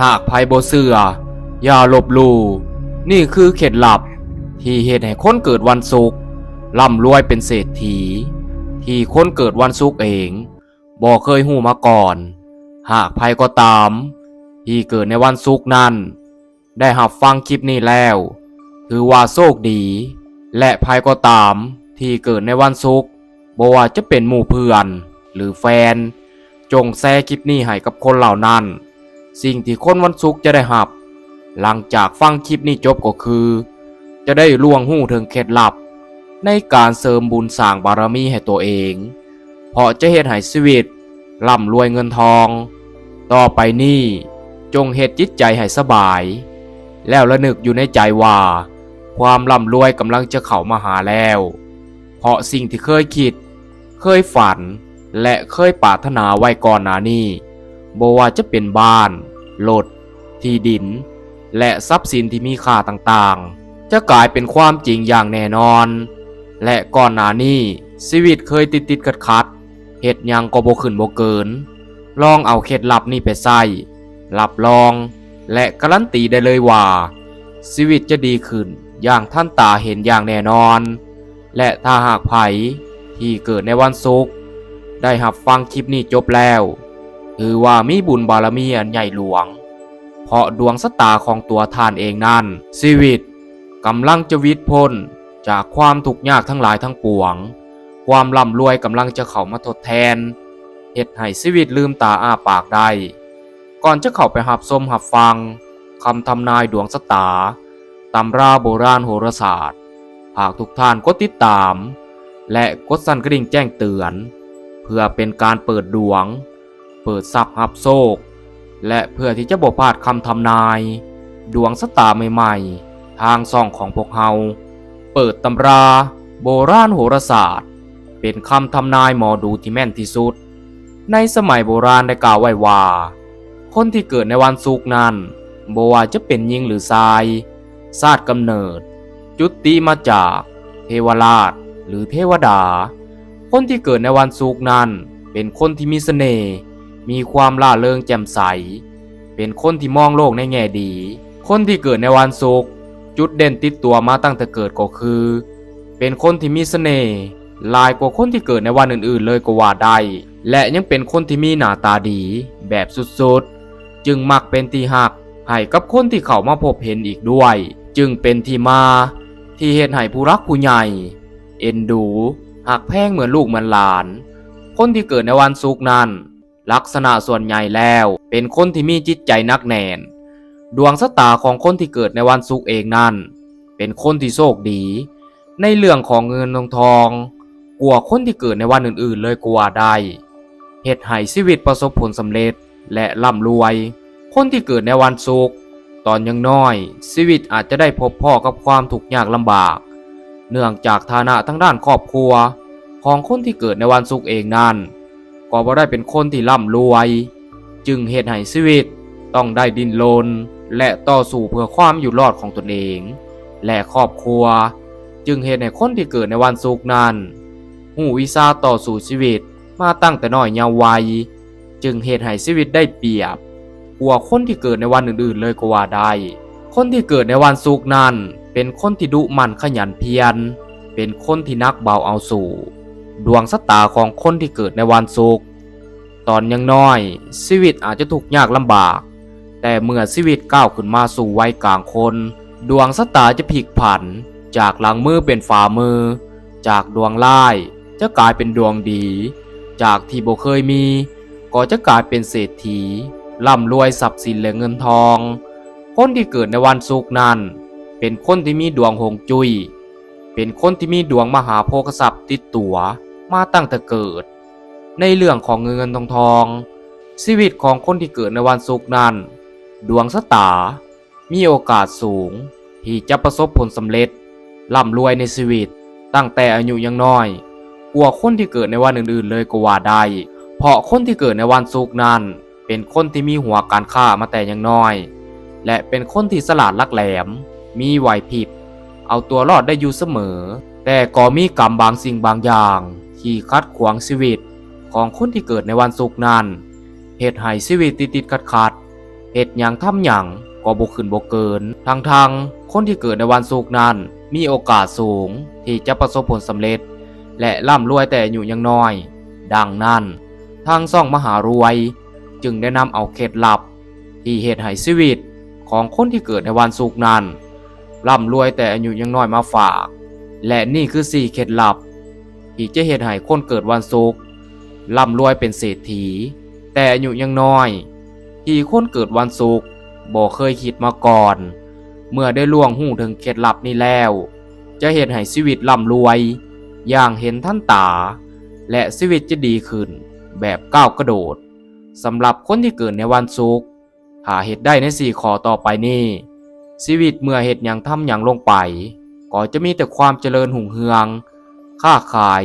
หากภัยบ่เสือ อย่าลบลู่นี่คือเคล็ดลับ ที่เหตุให้คนเกิดวันศุกร์ร่ำรวยเป็นเศรษฐี ที่คนเกิดวันศุกร์เองบ่เคยหูมาก่อน หากภัยก็ตาม ที่เกิดในวันศุกร์นั้น ได้หับฟังคลิปนี้แล้ว ถือว่าโชคดี และภัยก็ตาม ที่เกิดในวันศุกร์บ่ว่าจะเป็นหมู่เพื่อน หรือแฟน จงแชร์คลิปนี้ให้กับคนเหล่านั้น สิ่งที่คนวันศุกร์จะได้หับ หลังจากฟังคลิปนี้จบก็คือ จะได้ล่วงหู้ถึงเคล็ดลับ ในการเสริมบุญสร้างบารมีให้ตัวเอง เพราะจะเฮ็ดให้ชีวิตร่ำรวยเงินทอง ต่อไปนี้จงเฮ็ดจิตใจให้สบาย แล้วระนึกอยู่ในใจว่า ความร่ำรวยกำลังจะเข้ามาหาแล้ว เพราะสิ่งที่เคยคิด เคยฝัน และเคยปรารถนาไว้ก่อนหน้านี้ บ่ว่าจะเป็นบ้านรถที่ดิน และทรัพย์สินที่มีค่าต่างๆ จะกลายเป็นความจริงอย่างแน่นอน และก่อนหน้านี้ชีวิตเคยติดติดขัดขัดเหตุยังก็บ่ขึ้นบ่เกิน ลองเอาเคล็ดลับนี้ไปใส่รับรอง และการันตีได้เลยว่าชีวิตจะดีขึ้นอย่างท่านตาเห็นอย่างแน่นอน และถ้าหากไผที่เกิดในวันศุกร์ได้หับฟังคลิปนี้จบแล้ว ถือว่ามีบุญบารมีอันใหญ่หลวง เพราะดวงสตาของตัวท่านเองนั้นชีวิตกำลังจะวิตพ้นจากความทุกข์ยากทั้งหลายทั้งปวง ความร่ำรวยกำลังจะเข้ามาทดแทนเหตุให้ชีวิตลืมตาอ้าปากได้ ก่อนจะเข้าไปหับชมหับฟังคำทำนายดวงสตาตำราโบราณโหราศาสตร์ หากทุกท่านกดติดตาม และกดสั่นกระดิ่งแจ้งเตือน เพื่อเป็นการเปิดดวง เปิดทรัพย์หับโชคและเพื่อที่จะบ่พลาดคำทำนาย ดวงสตาใหม่ๆ ทางซ่องของพวกเฮา เปิดตำราโบราณโหราศาสตร์ เป็นคำทำนายหมอดูที่แม่นที่สุด ในสมัยโบราณได้กล่าวไว้ว่า คนที่เกิดในวันศุกร์นั้นบ่ว่าจะเป็นหญิงหรือชายชาติกำเนิด จุติมาจาก เทวราช หรือเทวดา คนที่เกิดในวันศุกร์นั้น เป็นคนที่มีเสน่ห์ มีความล่าเริงแจ่มใส เป็นคนที่มองโลกในแง่ดี คนที่เกิดในวันศุกร์จุดเด่นติดตัวมาตั้งแต่เกิดก็คือ เป็นคนที่มีเสน่ห์ลายกว่าคนที่เกิดในวันอื่นๆ เลยก็ว่าได้ และยังเป็นคนที่มีหน้าตาดี แบบสุดๆ จึงมักเป็นที่หักให้กับคนที่เขามาพบเห็นอีกด้วย จึงเป็นที่มาที่เห็นให้ผู้รักผู้ใหญ่ เอ็นดูหักแพงเหมือนลูกเหมือนหลาน คนที่เกิดในวันศุกร์นั้น ลักษณะส่วนใหญ่แล้วเป็นคนที่มีจิตใจนักแน่น ดวงชะตาของคนที่เกิดในวันศุกร์เองนั้น เป็นคนที่โชคดี ในเรื่องของเงินทองทองกว่าคนที่เกิดในวันอื่นๆ เลยกว่าได้เหตุให้ชีวิตประสบผลสำเร็จและร่ำรวย คนที่เกิดในวันศุกร์ตอนยังน้อย ชีวิตอาจจะได้พบพ่อกับความทุกข์ยากลำบาก เนื่องจากฐานะทั้งด้านครอบครัว ของคนที่เกิดในวันศุกร์เองนั้น ก็บ่ได้เป็นคนที่ร่ำรวย จึงเหตุให้ชีวิตต้องได้ดิ้นรนและต่อสู้เพื่อความอยู่รอดของตนเอง และครอบครัว จึงเหตุให้คนที่เกิดในวันศุกร์นั้นหูวิชาต่อสู้ชีวิตมาตั้งแต่น้อยเยาว์วัย จึงเหตุให้ชีวิตได้เปรียบกว่าคนที่เกิดในวันอื่นๆเลยก็ว่าได้ คนที่เกิดในวันศุกร์นั้น เป็นคนที่ดุมันขยันเพียร เป็นคนที่นักเบาเอาสู่ ดวงสตาของคนที่เกิดในวันศุกร์ตอนยังน้อย ชีวิตอาจจะถูกยากลำบาก แต่เมื่อชีวิตก้าวขึ้นมาสู่วัยกลางคน ดวงสตาจะพลิกผัน จากหลังมือเป็นฝ่ามือ จากดวงร้ายจะกลายเป็นดวงดี จากที่โบเคยมี ก็จะกลายเป็นเศรษฐีร่ำรวยทรัพย์สินและเงินทอง คนที่เกิดในวันศุกร์นั้น เป็นคนที่มีดวงหงจุย้ยเป็นคนที่มีดวงมหาโภคทรัพย์ติดตัว มาตั้งแต่เกิด ในเรื่องของเงินเงินทองทอง ชีวิตของคนที่เกิดในวันศุกร์นั้น ดวงสตา มีโอกาสสูง ที่จะประสบผลสำเร็จร่ำรวยในชีวิต ตั้งแต่อายุยังน้อย กว่าคนที่เกิดในวันอื่นๆ เลยก็ว่าได้ เพราะคนที่เกิดในวันศุกร์นั้น เป็นคนที่มีหัวการค้ามาแต่ยังน้อย และเป็นคนที่สลาดลักแหลม มีไหวพริบเอาตัวรอดได้อยู่เสมอ แต่ก็มีกรรมบางสิ่งบางอย่าง ที่คัดขวางชีวิตของคนที่เกิดในวันศุกร์นั้นเหตุให้ชีวิตติดติดขัดขัดเหตุหยังทำหยังก็บ่ขึ้นบ่เกินทางทางคนที่เกิดในวันศุกร์นั้นมีโอกาสสูงที่จะประสบผลสำเร็จ และร่ำรวยแต่อยู่ยังน้อย ดังนั้นทางซ่องมหารวย จึงได้นำเอาเคล็ดลับ ที่เหตุให้ชีวิตของคนที่เกิดในวันศุกร์นั้นร่ำรวยแต่อายุยังน้อยมาฝาก และนี่คือสี่เคล็ดลับ ที่จะเหตุให้คนเกิดวันศุกร์ร่ำรวยเป็นเศรษฐี แต่อายุยังน้อย ที่คนเกิดวันศุกร์บ่เคยคิดมาก่อน เมื่อได้ล่วงหูถึงเคล็ดลับนี้แล้ว จะเหตุให้ชีวิตร่ำรวย อย่างเห็นท่านตา และชีวิตจะดีขึ้น แบบก้าวกระโดดสำหรับคนที่เกิดในวันศุกร์หาเหตุได้ในสี่ข้อต่อไปนี้ชีวิตเมื่อเหตุอย่างทำอย่างลงไป ก็จะมีแต่ความเจริญหุ่งเฮือง ค้าขาย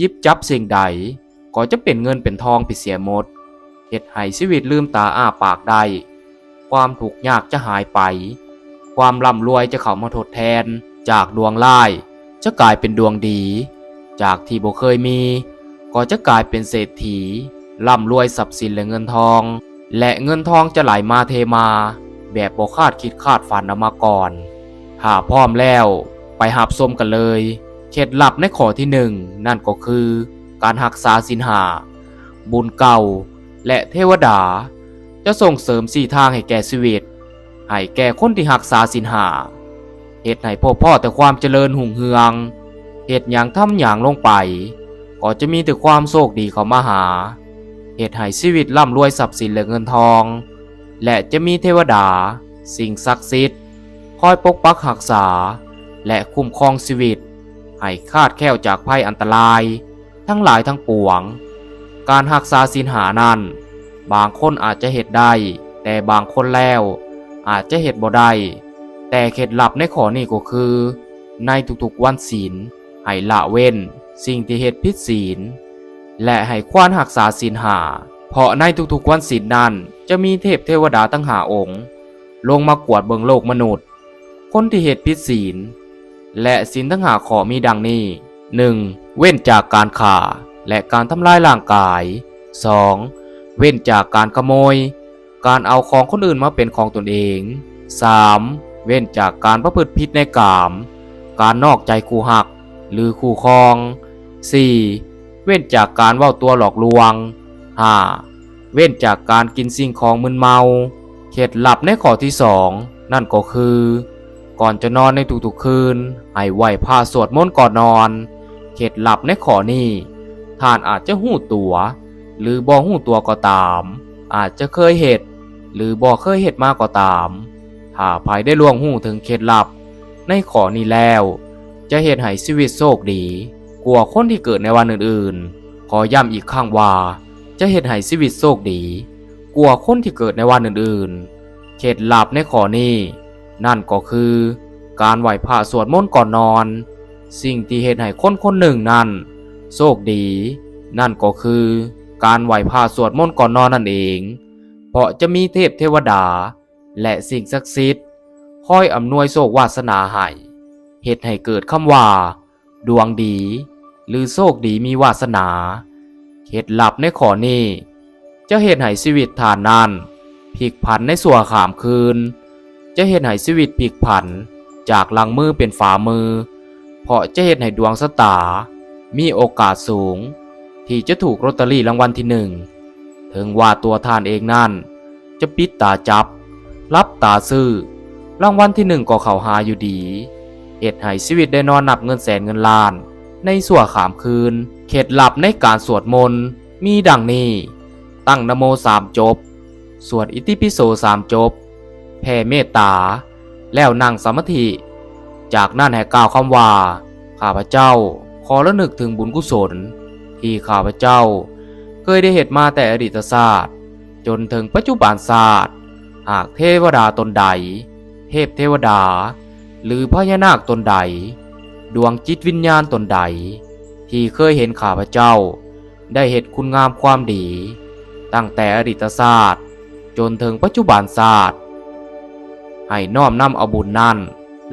ยิบจับสิ่งใด ก็จะเป็นเงินเป็นทองไปเสียหมดเหตุให้ชีวิตลืมตาอ้าปากได้ ความถูกยากจะหายไป ความร่ำรวยจะเข้ามาทดแทน จากดวงร้าย จะกลายเป็นดวงดี จากที่บ่เคยมี ก็จะกลายเป็นเศรษฐีร่ำรวยทรัพย์สินและเงินทอง และเงินทองจะไหลมาเทมา แบบบ่คาดคิดคาดฝันมาก่อนถ้าพร้อมแล้ว ไปหับสมกันเลย เคล็ดลับในข้อที่หนึ่งนั่นก็คือ การหักษาสินหา บุญเก่า และเทวดา จะส่งเสริมสี่ทางให้แก่ชีวิต ให้แก่คนที่หักษาสินหาเหตุให้พ่อพ่อแต่ความเจริญหุ่งเฮืองเหตุอย่างทำอย่างลงไป ก็จะมีแต่ความโชคดีเข้ามาหาเหตุให้ชีวิตร่ำรวยทรัพย์สินและเงินทอง และจะมีเทวดา สิ่งศักดิ์สิทธิ์คอยปกปักรักษา และคุ้มครองชีวิต ให้คาดแค้วจากภัยอันตราย ทั้งหลายทั้งปวง การหักษาสินหานั้น บางคนอาจจะเหตุได้ แต่บางคนแล้ว อาจจะเหตุบ่ได้ แต่เคล็ดลับในข้อนี้ก็คือ ในทุกๆวันศีลให้ละเว้น สิ่งที่เหตุผิดศีล และให้ควานหักษาศีลหา เพราะในทุกๆวันศีลนั้นจะมีเทพเทวดาตั้งหาองค์ ลงมากวดเบิงโลกมนุษย์ คนที่เหตุผิดศีล และศีลทั้งหาขอมีดังนี้ 1. เว้นจากการข่าและการทำลายร่างกาย 2. เว้นจากการขโมย การเอาของคนอื่นมาเป็นของตนเอง 3. เว้นจากการประพฤติผิดในกาม การนอกใจคู่หัก หรือคู่ครอง 4. เว้นจากการว้าตัวหลอกลวง 5. เว้นจากการกินสิ่งของมึนเมาเคล็ดลับในข้อที่สองนั่นก็คือ ก่อนจะนอนในทุกๆคืน ให้ไหวผ้าสวดมนต์ก่อนนอนเคล็ดหลับในขอนี้ท่านอาจจะหู้ตัว หรือบ่หู้ตัวก็ตาม อาจจะเคยเหตุหรือบ่เคยเหตุมาก็ตาม ถ้าภายได้ล่วงหู้ถึงเคล็ดหลับ ในขอนี้แล้ว จะเหตุให้ชีวิตโชคดีกว่าคนที่เกิดในวันอื่นๆ ขอย้ำอีกครั้งว่า จะเหตุให้ชีวิตโชคดีกว่าคนที่เกิดในวันอื่นๆเคล็ดหลับในขอนี้ นั่นก็คือการไหว้พระสวดมนต์ก่อนนอน สิ่งที่เหตุให้คนคนหนึ่งนั้นโชคดี นั่นก็คือการไหว้พระสวดมนต์ก่อนนอนนั่นเอง เพราะจะมีเทพเทวดา และสิ่งศักดิ์สิทธิ์คอยอำนวยโชควาสนาให้เหตุให้เกิดคำว่า ดวงดี หรือโชคดีมีวาสนาเคล็ดลับในข้อนี้จะเหตุให้ชีวิตฐานนั้นพลิกผันในส่วขามคืน จะเหตุให้ชีวิตพลิกผัน จากหลังมือเป็นฝ่ามือ เพราะจะเหตุให้ดวงสตา มีโอกาสสูง ที่จะถูกลอตเตอรี่รางวัลที่หนึ่งถึงว่าตัวทานเองนั่น จะปิดตาจับ รับตาซื้อ รางวัลที่หนึ่งก็เข้าหาอยู่ดีเหตุให้ชีวิตได้นอนนับเงินแสนเงินล้าน ในส่วขามคืนเคล็ดหลับในการสวดมนต์มีดังนี้ ตั้งนโมสามจบ สวดอิติปิโสสามจบ แผ่เมตตา แล้วนั่งสมาธิ จากนั้นให้กล่าวคำว่า ข้าพเจ้าขอระลึกถึงบุญกุศล ที่ข้าพเจ้า เคยได้เหตุมาแต่อดีตศาสตร์ จนถึงปัจจุบันศาสตร์ หากเทวดาตนใด เทพเทวดา หรือพญานาคตนใด ดวงจิตวิญญาณตนใด ที่เคยเห็นข้าพเจ้า ได้เหตุคุณงามความดี ตั้งแต่อดีตศาสตร์ จนถึงปัจจุบันศาสตร์ ให้น้อมนำเอาบุญนั้น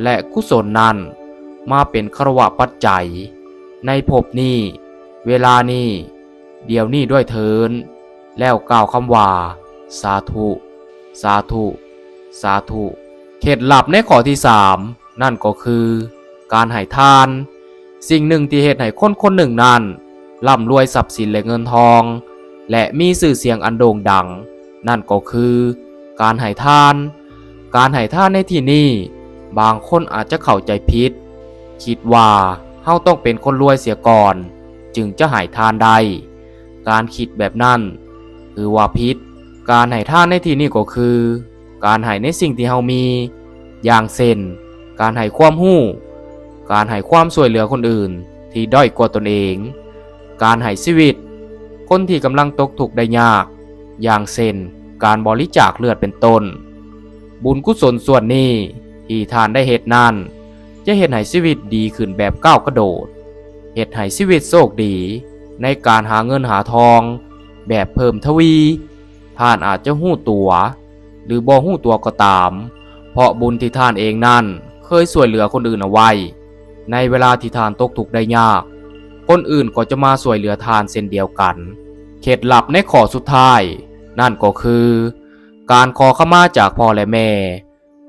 และกุศลนั้น มาเป็นครวะปัจจัย ในภพนี้ เวลานี้ เดี๋ยวนี้ด้วยเทิน แล้วกล่าวคำว่า สาธุ สาธุ สาธุเคล็ดลับในข้อที่สามนั่นก็คือ การให้ทาน สิ่งหนึ่งที่เหตุให้คนคนหนึ่งนั้นร่ำรวยทรัพย์สินและเงินทอง และมีสื่อเสียงอันโด่งดัง นั่นก็คือ การให้ทาน การให้ทานในที่นี้บางคนอาจจะเข้าใจผิด คิดว่าเฮาต้องเป็นคนรวยเสียก่อน จึงจะให้ทานได้การคิดแบบนั้น คือว่าผิดการให้ทานในที่นี้ก็คือ การให้ในสิ่งที่เฮามี อย่างเช่นการให้ความรู้ การให้ความช่วยเหลือคนอื่นที่ด้อยกว่าตนเอง การให้ชีวิต คนที่กำลังตกทุกข์ได้ยาก อย่างเช่นการบริจาคเลือดเป็นต้น บุญกุศลส่วนนี้ที่ทานได้เหตุนั้นจะเห็นให้ชีวิตดีขึ้นแบบก้าวกระโดด เหตุให้ชีวิตโชคดี ในการหาเงินหาทอง แบบเพิ่มทวีท่านอาจจะหู้ตัว หรือบ่หู้ตัวก็ตาม เพราะบุญที่ท่านเองนั่นเคยช่วยเหลือคนอื่นเอาไว้ ในเวลาที่ท่านตกทุกข์ได้ยาก คนอื่นก็จะมาช่วยเหลือทานเช่นเดียวกัน เคล็ดลับในข้อสุดท้าย นั่นก็คือ การขอขมาจากพ่อและแม่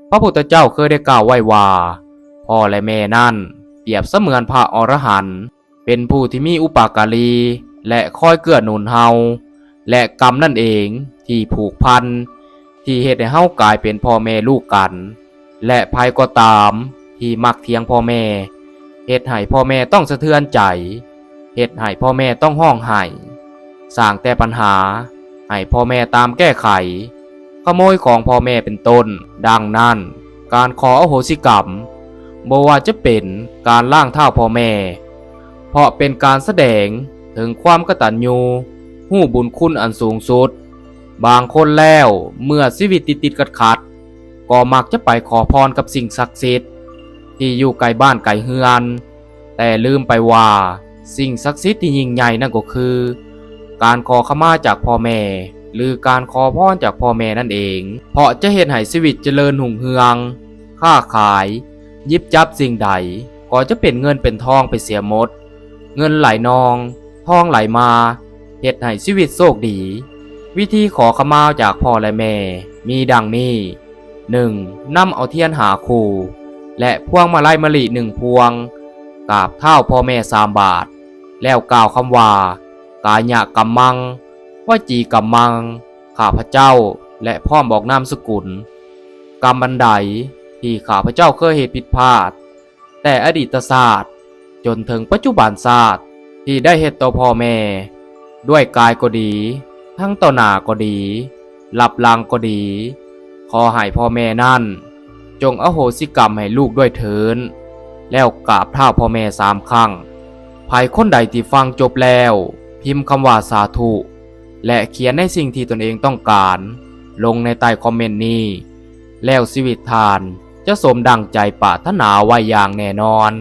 พระพุทธเจ้าเคยได้กล่าวไว้ว่า พ่อและแม่นั่น เปรียบเสมือนพระอรหันต์เป็นผู้ที่มีอุปการี และคอยเกื้อหนุนเฮาและกรรมนั่นเองที่ผูกพัน ที่เหตุให้เฮากลายเป็นพ่อแม่ลูกกัน และภัยก็ตามที่มักเทียงพ่อแม่เหตุให้พ่อแม่ต้องสะเทือนใจเหตุให้พ่อแม่ต้องห้องไห้สร้างแต่ปัญหาให้พ่อแม่ตามแก้ไข ขโมยของพ่อแม่เป็นต้น ดังนั้น การขออโหสิกรรมบ่ว่าจะเป็นการล่างเท้าพ่อแม่ เพราะเป็นการแสดงถึงความกตัญญูหู้บุญคุณอันสูงสุด บางคนแล้วเมื่อชีวิตติดติดขัดขัดก็มักจะไปขอพรกับสิ่งศักดิ์สิทธิ์ที่อยู่ไกลบ้านไกลเฮือน แต่ลืมไปว่าสิ่งศักดิ์สิทธิ์ที่ยิ่งใหญ่นั่นก็คือ การขอขมาจากพ่อแม่ หรือการขอพรจากพ่อแม่นั่นเอง เพราะจะเห็นให้ชีวิตเจริญหุ่งเฮือง ค้าขาย ยิบจับสิ่งใด ก็จะเป็นเงินเป็นทองไปเสียหมด เงินไหลนอง ทองไหลมาเหตุให้ชีวิตโชคดี วิธีขอขมาจากพ่อและแม่ มีดังนี้ 1. นำเอาเทียนหาคู่ และพวงมาลัยมะลิหนึ่งพวงกราบเท้าพ่อแม่สามบาท แล้วกล่าวคำว่ากายะกัมมัง ว่าจีกัมมัง ข้าพเจ้าและพ่อบอกนามสกุล กรรมบันไดที่ข้าพเจ้าเคยเหตุผิดพลาด แต่อดีตศาสตร์ จนถึงปัจจุบันศาสตร์ที่ได้เหตุต่อพ่อแม่ ด้วยกายก็ดี ทั้งต่อหน้าก็ดี หลับลังก็ดี ขอให้พ่อแม่นั่น จงอโหสิกรรมให้ลูกด้วยเถินแล้วกราบเท้าพ่อแม่สามครั้งภายคนใดที่ฟังจบแล้ว พิมพ์คำว่าสาธุ และเขียนในสิ่งที่ตนเองต้องการ ลงในใต้คอมเมนต์นี้ แล้วชีวิตทานจะสมดังใจปรารถนาไว้อย่างแน่นอน